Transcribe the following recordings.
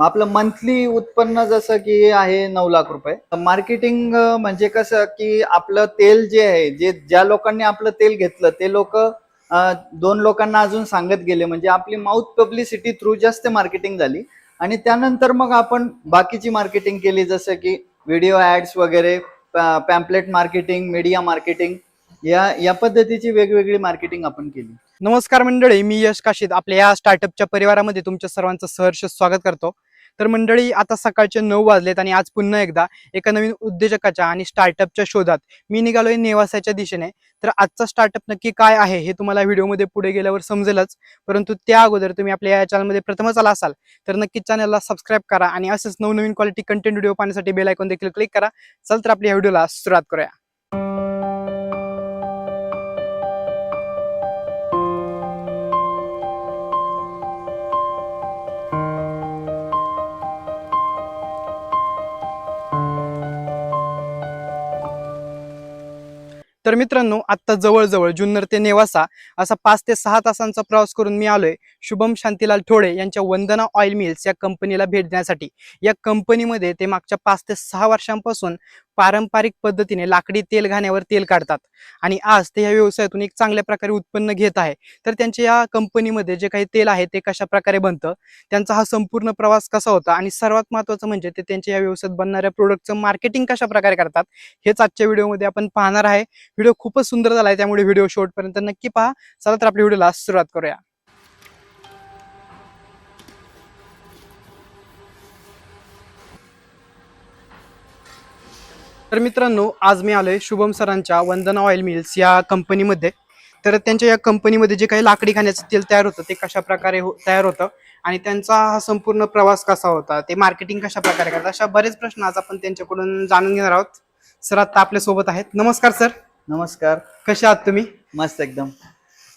आपलं मंथली उत्पन्न जसं की आहे नऊ लाख रुपये. मार्केटिंग म्हणजे कसं की आपलं तेल जे आहे जे ज्या लोकांनी आपलं तेल घेतलं ते लोक दोन लोकांना अजून सांगत गेले. म्हणजे आपली माउथ पब्लिसिटी थ्रू जास्त मार्केटिंग झाली. आणि त्यानंतर मग आपण बाकीची मार्केटिंग केली जसं की व्हिडिओ ऍड्स वगैरे पॅम्पलेट मार्केटिंग मीडिया मार्केटिंग या या पद्धतीची वेगवेगळी मार्केटिंग आपण केली. नमस्कार मंडळी मी यश काशीद. आपल्या या स्टार्टअपच्या परिवारामध्ये तुमच्या सर्वांचं सहर्ष स्वागत करतो. तर मंडळी आता सकाळचे नऊ वाजलेत आणि आज पुन्हा एकदा एका नवीन उद्योजकाच्या आणि स्टार्टअपच्या शोधात मी निघालोय नेवासाच्या दिशेने. तर आजचा स्टार्टअप नक्की काय आहे हे तुम्हाला व्हिडिओमध्ये पुढे गेल्यावर समजेलच. परंतु त्या अगोदर तुम्ही आपल्या या चॅनलमध्ये प्रथमच आला असाल तर नक्कीच चॅनलला सबस्क्राईब करा आणि असंच नवनवीन क्वालिटी कंटेंट व्हिडिओ पाहण्यासाठी बेल आयकॉन देखील क्लिक करा. चल तर आपल्या व्हिडिओला सुरुवात करूया. मित्रांनो आत्ता जवळजवळ जुन्नर ते नेवासा असा पाच ते सहा तासांचा प्रवास करून मी आलोय. शुभम शांतीलाल ठोळे यांच्या वंदना ऑइल मिल्स या कंपनीला भेट देण्यासाठी. या कंपनीमध्ये ते मागच्या पाच ते सहा वर्षांपासून पारंपरिक पद्धतीने लाकडी तेल घाण्यावर तेल काढतात. आणि आज ते या व्यवसायातून एक चांगल्या प्रकारे उत्पन्न घेत आहे. तर त्यांच्या या कंपनीमध्ये जे काही तेल आहे ते कशा प्रकारे बनतं त्यांचा हा संपूर्ण प्रवास कसा होता आणि सर्वात महत्त्वाचं म्हणजे ते त्यांच्या या व्यवसायात बनणाऱ्या प्रोडक्टचं मार्केटिंग कशा प्रकारे करतात हेच आजच्या व्हिडिओमध्ये आपण पाहणार आहे. व्हिडिओ खूपच सुंदर झाला आहे त्यामुळे व्हिडिओ शेवटपर्यंत नक्की पहा. चला तर आपल्या व्हिडिओला सुरुवात करूया. तर मित्रांनो आज मी आलोय शुभम सरांच्या वंदना ऑइल मिल्स या कंपनीमध्ये. तर त्यांच्या या कंपनीमध्ये जे काही लाकडी खाण्याचं तेल तयार होतं ते कशा प्रकारे हो तयार होतं आणि त्यांचा हा संपूर्ण प्रवास कसा होता ते मार्केटिंग कशा प्रकारे करतात अशा बरेच प्रश्न आज आपण त्यांच्याकडून जाणून घेणार आहोत. सर आता आपल्यासोबत आहेत. नमस्कार सर. नमस्कार. कसे आहात तुम्ही? मस्त एकदम.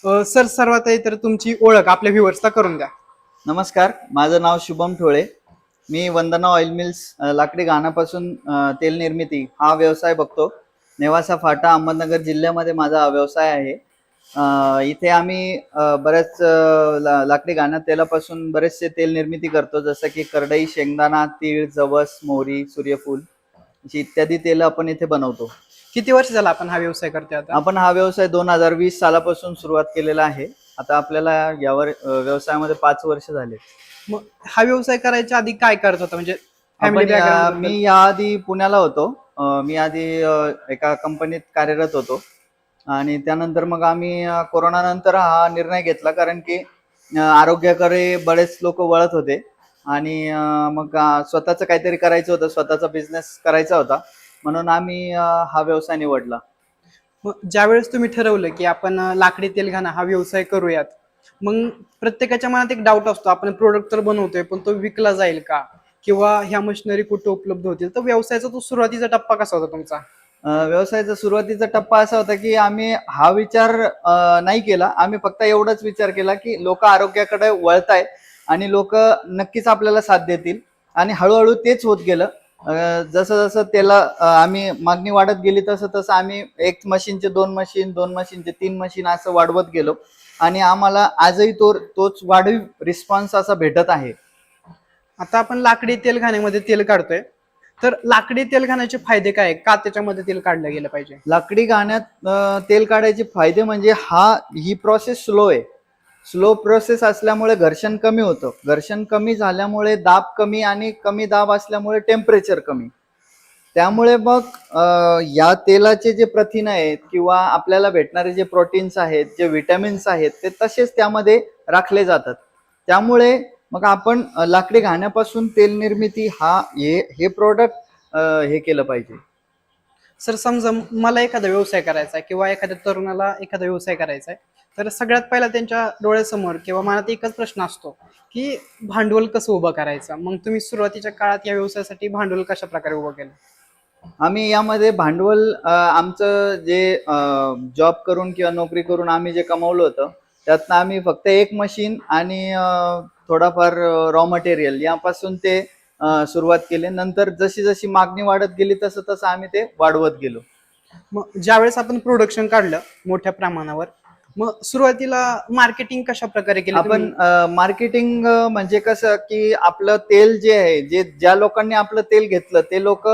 अ, सर सर्वात आधी तर तुमची ओळख आपल्या व्ह्युअर्सला करून द्या. नमस्कार. माझं नाव शुभम ठोळे. मी वंदना ऑइल मिल्स लाकडी घाणापासून अ, तेल निर्मिती हा व्यवसाय बघतो. नेवासा फाटा अहमदनगर जिल्ह्यामध्ये माझा व्यवसाय आहे. इथे आम्ही बऱ्याच ला- लाकडी घाणा तेलापासून बरेचसे तेल निर्मिती करतो जसं की करडई शेंगदाणा तीळ जवस मोहरी सूर्यफूल अशी इत्यादी तेल आपण इथे बनवतो. किती वर्ष झाला आपण हा व्यवसाय करतोय आता? आपण हा व्यवसाय दोन हजार वीस सालापासून सुरुवात केलेला आहे. आता आपल्याला यावर व्यवसायामध्ये पाच वर्ष झाले. मग हा व्यवसाय करायच्या आधी काय करत होता? म्हणजे आपण या- background बद्दल? मी याआधी पुण्याला होतो. अं, मी आधी अं, एका कंपनीत कार्यरत होतो. आणि त्यानंतर मग आम्ही अं, कोरोनानंतर हा निर्णय घेतला. कारण की अं, आरोग्याकडे बरेच लोक वळत होते. आणि अं, मग अं, स्वतःचं काहीतरी करायचं होतं. स्वतःचा बिझनेस करायचा होता. म्हणून आम्ही अं, हा व्यवसाय निवडला. मग ज्यावेळेस तुम्ही ठरवलं की आपण अं, लाकडी तेल घाणा हा व्यवसाय करूयात मग प्रत्येकाच्या मनात एक डाऊट असतो आपण प्रोडक्ट तर बनवतोय पण तो विकला जाईल का? किंवा ह्या मशिनरी कुठे उपलब्ध होतील? तर व्यवसायाचा तो सुरुवातीचा टप्पा कसा होता तुमचा? व्यवसायाचा सुरुवातीचा टप्पा असा होता की आम्ही हा विचार नाही केला. आम्ही फक्त एवढाच विचार केला की लोक आरोग्याकडे वळताय आणि लोक नक्कीच आपल्याला साथ देतील. आणि हळूहळू तेच होत गेलं. जसं जसं त्याला आम्ही मागणी वाढत गेली तसं तसं आम्ही एक मशीनचे दोन मशीन दोन मशीनचे तीन मशीन असं वाढवत गेलो. आणि आम्हाला आजही तो तोच वाढीव रिस्पॉन्स असा भेटत आहे. आता आपण लाकडी तेल घाण्यामध्ये तेल काढतोय. तर लाकडी तेल घाण्याचे फायदे काय? का त्याच्यामध्ये तेल काढलं गेलं पाहिजे? लाकडी गाण्यात तेल काढायचे फायदे म्हणजे हा ही प्रोसेस स्लो आहे. स्लो प्रोसेस असल्यामुळे घर्षण कमी होतं. घर्षण कमी झाल्यामुळे दाब कमी आणि कमी दाब असल्यामुळे टेम्परेचर कमी. त्यामुळे मग या तेलाचे जे प्रथिन आहेत किंवा आपल्याला भेटणारे जे प्रोटीन्स आहेत जे विटॅमिन्स आहेत ते तसेच त्यामध्ये राखले जातात. त्यामुळे मग आपण लाकडी घाण्यापासून तेल निर्मिती हा हे हे प्रोडक्ट हे केलं पाहिजे. सर समजा मला एखादा व्यवसाय करायचा आहे किंवा एखाद्या तरुणाला एखादा व्यवसाय करायचा आहे तर सगळ्यात पहिला त्यांच्या डोळ्यासमोर किंवा मनात एकच प्रश्न असतो की भांडवल कसं उभं करायचं? मग तुम्ही सुरुवातीच्या काळात या व्यवसायासाठी भांडवल कशा प्रकारे उभं केलं? आम्ही यामध्ये भांडवल आमचं जे जॉब करून किंवा नोकरी करून आम्ही जे कमवलं होतं त्यातनं आम्ही फक्त एक मशीन आणि थोडाफार रॉ मटेरियल यापासून ते सुरुवात केली नंतर जशी जशी मागणी वाढत गेली तसं तसं आम्ही ते वाढवत गेलो मग ज्यावेळेस आपण प्रोडक्शन काढलं मोठ्या प्रमाणावर मग सुरुवातीला मार्केटिंग कशा प्रकारे केली आपण? मार्केटिंग म्हणजे कसं की आपलं तेल जे आहे जे ज्या लोकांनी आपलं तेल घेतलं ते लोक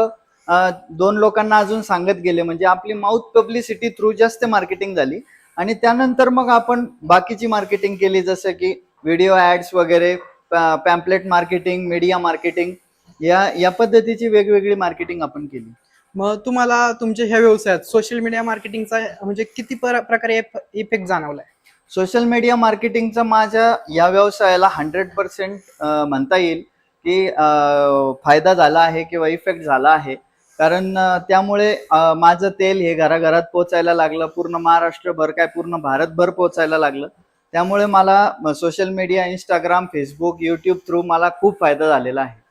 दोन लोकांना अजून सांगत गेले म्हणजे आपली माउथ पब्लिसिटी थ्रू जास्त मार्केटिंग झाली. आणि त्यानंतर मग आपण बाकीची मार्केटिंग केली जसं की व्हिडिओ ऍड्स वगैरे पॅम्पलेट मार्केटिंग मीडिया मार्केटिंग या या पद्धतीची वेगवेगळी मार्केटिंग आपण केली. मग तुम्हाला तुमच्या ह्या व्यवसायात सोशल मीडिया मार्केटिंगचा म्हणजे किती पर- प्रकारे इफेक्ट जाणवलाय? सोशल मीडिया मार्केटिंगचा माझ्या या व्यवसायाला हंड्रेड पर्सेंट म्हणता येईल की फायदा झाला आहे किंवा इफेक्ट झाला आहे. कारण त्यामुळे माझं तेल हे घराघरात पोचायला लागलं पूर्ण महाराष्ट्रभर काय पूर्ण भारतभर पोचायला लागलं. त्यामुळे मला social media Instagram Facebook YouTube through मला खूप फायदा झालेला आहे.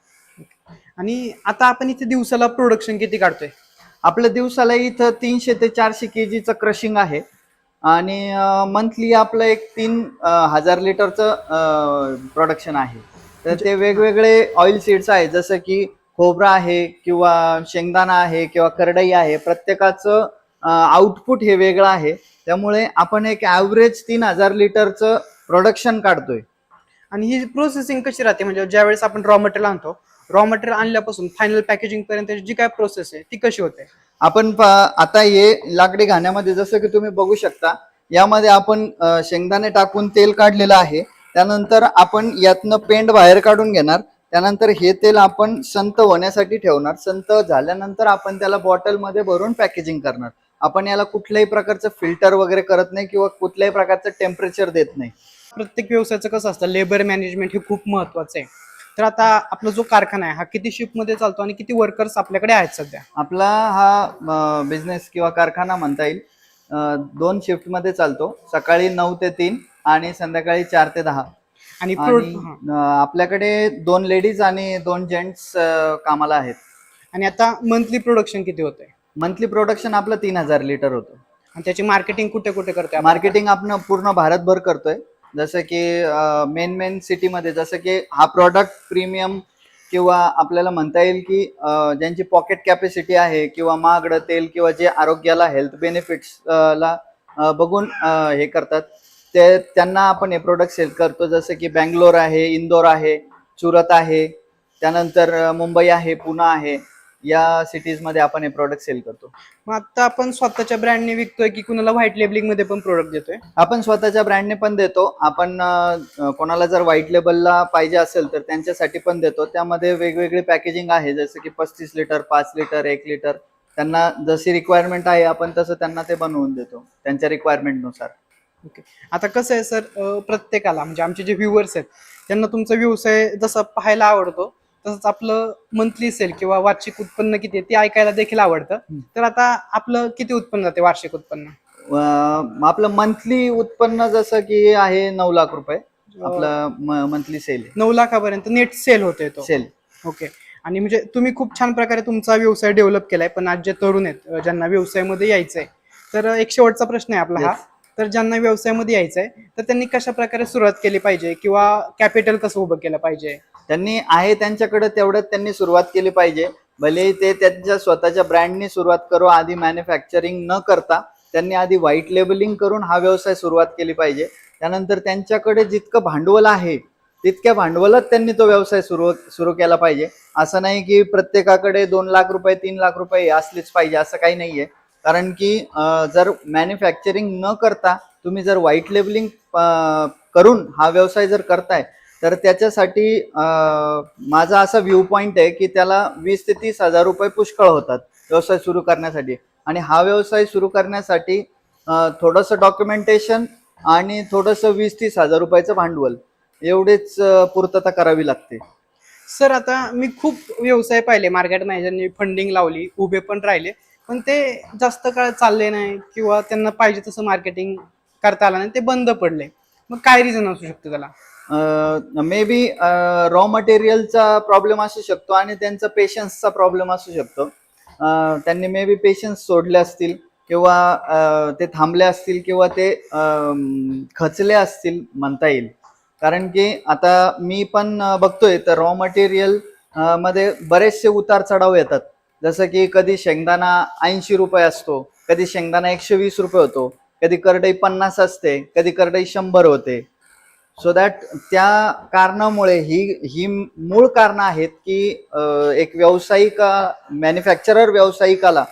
आणि आता आपण इथे दिवसाला प्रोडक्शन किती काढतोय? आपल्या दिवसाला इथं तीनशे ते चारशे के जीचं क्रशिंग आहे. आणि मंथली आपलं एक तीन हजार लिटरचं प्रोडक्शन आहे. तर ते वेगवेगळे ऑइल सीड्स आहेत जसं की खोबरा आहे किंवा शेंगदाणा आहे किंवा करडई आहे प्रत्येकाचं आउटपुट हे वेगळं आहे. त्यामुळे आपण एक ॲव्हरेज तीन हजार लिटरचं प्रोडक्शन काढतोय. आणि ही प्रोसेसिंग कशी राहते? म्हणजे ज्यावेळेस आपण रॉ मटेरियल आणतो रॉ मटेरियल आणल्यापासून फायनल पॅकेजिंग पर्यंत जी काय प्रोसेस आहे ती कशी होते? आपण आता हे लाकडी घाण्यामध्ये जसं की तुम्ही बघू शकता यामध्ये आपण शेंगदाणे टाकून तेल काढलेलं आहे. त्यानंतर आपण यातनं पेंड बाहेर काढून घेणार. त्यानंतर हे तेल आपण संत होण्यासाठी ठेवणार. संत झाल्यानंतर आपण त्याला बॉटलमध्ये भरून पॅकेजिंग करणार. आपण याला कुठल्याही प्रकारचं फिल्टर वगैरे करत नाही किंवा कुठल्याही प्रकारचं टेम्परेचर देत नाही. प्रत्येक व्यवसायाचं कसं असतं लेबर मॅनेजमेंट हे खूप महत्वाचं आहे. तर आता आपला जो कारखाना आहे हा किती शिफ्टमध्ये चालतो आणि किती वर्कर्स आपल्याकडे आहेत सध्या? आपला हा बिझनेस किंवा कारखाना म्हणता येईल. दोन शिफ्टमध्ये चालतो. सकाळी नऊ ते तीन आणि संध्याकाळी चार ते दहा. आणि प्रो- आणि हा. अं, आपल्याकडे दोन लेडीज आणि दोन जेंट्स कामाला आहेत. आणि आता मंथली प्रोडक्शन किती होतंय? मंथली प्रोडक्शन आपलं तीन हजार लिटर होतं. आणि त्याची मार्केटिंग कुठे कुठे करते आपण? मार्केटिंग आपण पूर्ण भारतभर करतोय. जसं की मेन मेन सिटीमध्ये जसं की हा प्रॉडक्ट प्रीमियम किंवा आपल्याला म्हणता येईल की अं, ज्यांची पॉकेट कॅपॅसिटी आहे किंवा महागडं तेल किंवा जे आरोग्याला हेल्थ बेनिफिट्स ला अं, बघून अं, हे करतात. ते त्यांना आपण हे प्रोडक्ट सेल करतो. जसं की बँगलोर आहे इंदोर आहे सुरत आहे त्यानंतर मुंबई आहे पुणे आहे या सिटीजमध्ये आपण हे प्रोडक्ट सेल करतो. मग आता आपण स्वतःच्या ब्रँडने विकतोय की कुणाला व्हाईट लेबलिंगमध्ये पण प्रोडक्ट देतोय? आपण स्वतःच्या ब्रँडने पण देतो. आपण अं, कोणाला जर व्हाईट लेबलला पाहिजे असेल तर त्यांच्यासाठी पण देतो. त्यामध्ये वेगवेगळी पॅकेजिंग आहे. जसं की पस्तीस लिटर पाच लिटर एक लिटर त्यांना जशी रिक्वायरमेंट आहे आपण तसं त्यांना ते बनवून देतो. त्यांच्या रिक्वायरमेंटनुसार ओके आता कसं आहे सर प्रत्येकाला म्हणजे आमचे जे व्ह्युअर्स आहेत त्यांना तुमचा व्यवसाय जसा पाहायला आवडतो तसंच आपलं मंथली सेल किंवा वार्षिक उत्पन्न किती आहे ते ऐकायला देखील आवडतं. तर आता आपलं किती उत्पन्न जाते वार्षिक उत्पन्न? आपलं मंथली उत्पन्न जसं की आहे नऊ लाख रुपये आपलं मंथली सेल नऊ लाखापर्यंत नेट सेल होते तो. सेल ओके आणि म्हणजे तुम्ही खूप छान प्रकारे तुमचा व्यवसाय डेव्हलप केलाय पण आज जे तरुण आहेत ज्यांना व्यवसायामध्ये यायचंय तर एक शेवटचा प्रश्न आहे आपला हा. तर ज्यांना व्यवसायामध्ये यायचं आहे तर त्यांनी कशा प्रकारे सुरुवात केली पाहिजे किंवा कॅपिटल कसं उभं केलं पाहिजे? त्यांनी आहे त्यांच्याकडे तेवढंच त्यांनी सुरुवात केली पाहिजे. भले ते त्यांच्या स्वतःच्या ब्रँडनी सुरुवात करू आधी मॅन्युफॅक्चरिंग न करता त्यांनी आधी व्हाईट लेबलिंग करून हा व्यवसाय सुरुवात केली पाहिजे. त्यानंतर त्यांच्याकडे जितकं भांडवल आहे तितक्या भांडवलात त्यांनी तो व्यवसाय सुरू सुरू केला पाहिजे. असं नाही की प्रत्येकाकडे दोन लाख रुपये तीन लाख रुपये असलेच पाहिजे असं काही नाहीये. कारण की जर मॅन्युफॅक्चरिंग न करता तुम्ही जर व्हाईट लेबलिंग करून हा व्यवसाय जर करताय तर त्याच्यासाठी माझा असा व्ह्यू पॉईंट आहे की त्याला वीस ते तीस हजार रुपये पुष्कळ होतात व्यवसाय सुरू करण्यासाठी. आणि हा व्यवसाय सुरू करण्यासाठी थोडंसं डॉक्युमेंटेशन आणि थोडंसं वीस तीस हजार रुपयाचं भांडवल एवढेच पूर्तता करावी लागते. सर आता मी खूप व्यवसाय पाहिले मार्केट मॅनेजरनी फंडिंग लावली उभे पण राहिले. पण ते जास्त काळ चालले नाही किंवा त्यांना पाहिजे तसं मार्केटिंग करता आलं नाही ते बंद पडले. मग काय रिझन असू शकतं त्याला? मे बी रॉ मटेरियलचा प्रॉब्लेम असू शकतो आणि त्यांचा पेशन्सचा प्रॉब्लेम असू शकतो. त्यांनी मे बी पेशन्स सोडले असतील किंवा ते थांबले असतील किंवा ते खचले असतील म्हणता येईल. कारण की आता मी पण बघतोय तर रॉ मटेरियलमध्ये बरेचसे उतार चढाव येतात. जसं की कधी शेंगदाणा ऐंशी रुपये असतो कधी शेंगदाणा एकशे वीस रुपये होतो कधी करडई पन्नास असते कधी करडई शंभर होते. सो दॅट त्या कारणामुळे ही ही मूळ कारणं आहेत की एक व्यावसायिक मॅन्युफॅक्चरर व्यावसायिकाला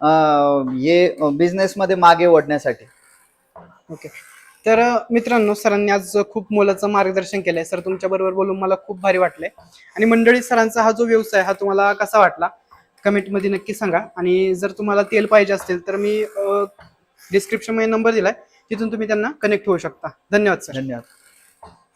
हे बिझनेसमध्ये मागे ओढण्यासाठी. ओके तर मित्रांनो सरांनी आज खूप मोलाचं मार्गदर्शन केलंय. सर तुमच्या बरोबर बोलून मला खूप भारी वाटलंय. आणि मंडळी सरांचा हा जो व्यवसाय हा तुम्हाला कसा वाटला? कमेंटमध्ये नक्की सांगा. आणि जर तुम्हाला तेल पाहिजे असेल तर मी डिस्क्रिप्शन नंबर दिलाय. तिथून तुम्ही त्यांना कनेक्ट होऊ शकता. धन्यवाद सर धन्यवाद.